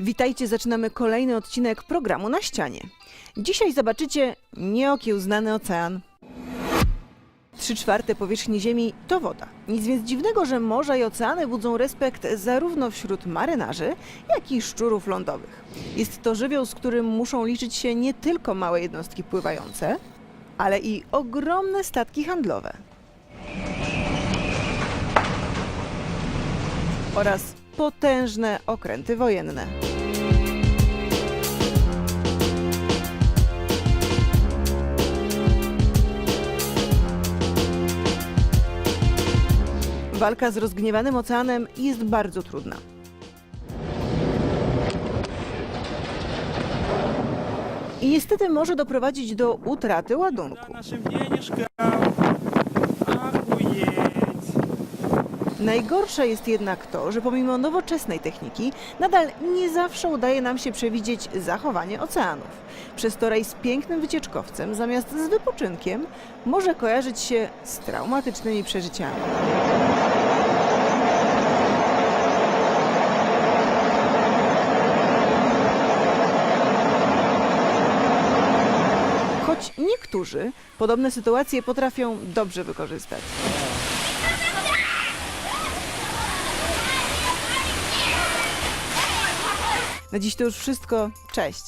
Witajcie, zaczynamy kolejny odcinek programu na ścianie. Dzisiaj zobaczycie nieokiełznany ocean. Trzy czwarte powierzchni Ziemi to woda. Nic więc dziwnego, że morza i oceany budzą respekt zarówno wśród marynarzy, jak i szczurów lądowych. Jest to żywioł, z którym muszą liczyć się nie tylko małe jednostki pływające, ale i ogromne statki handlowe. Oraz potężne okręty wojenne. Walka z rozgniewanym oceanem jest bardzo trudna. I niestety może doprowadzić do utraty ładunku. Najgorsze jest jednak to, że pomimo nowoczesnej techniki, nadal nie zawsze udaje nam się przewidzieć zachowanie oceanów. Przez to rejs pięknym wycieczkowcem zamiast z wypoczynkiem może kojarzyć się z traumatycznymi przeżyciami. Choć niektórzy podobne sytuacje potrafią dobrze wykorzystać. Na dziś to już wszystko. Cześć!